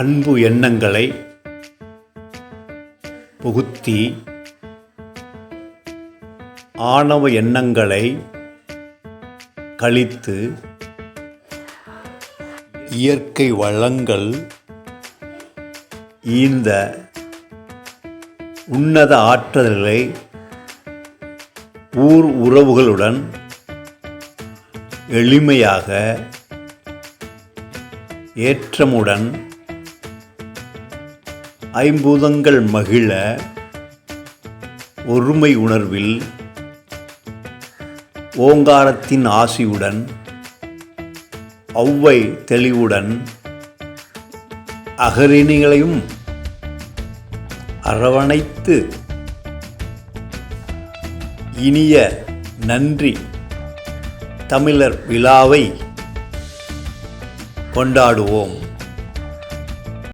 அன்பு எண்ணங்களை புகுத்தி ஆணவ எண்ணங்களை கழித்து இயற்கை வளங்கள் ஈந்த உன்னத ஆற்றல்களை ஊர் உறவுகளுடன் எளிமையாக ஏற்றமுடன் ஐம்பூதங்கள் மகிழ ஒருமை உணர்வில் ஓங்காரத்தின் ஆசியுடன் ஒளவை தெளிவுடன் அகரிணிகளையும் அரவணைத்து இனிய நன்றி தமிழர் விழாவை கொண்டாடுவோம்.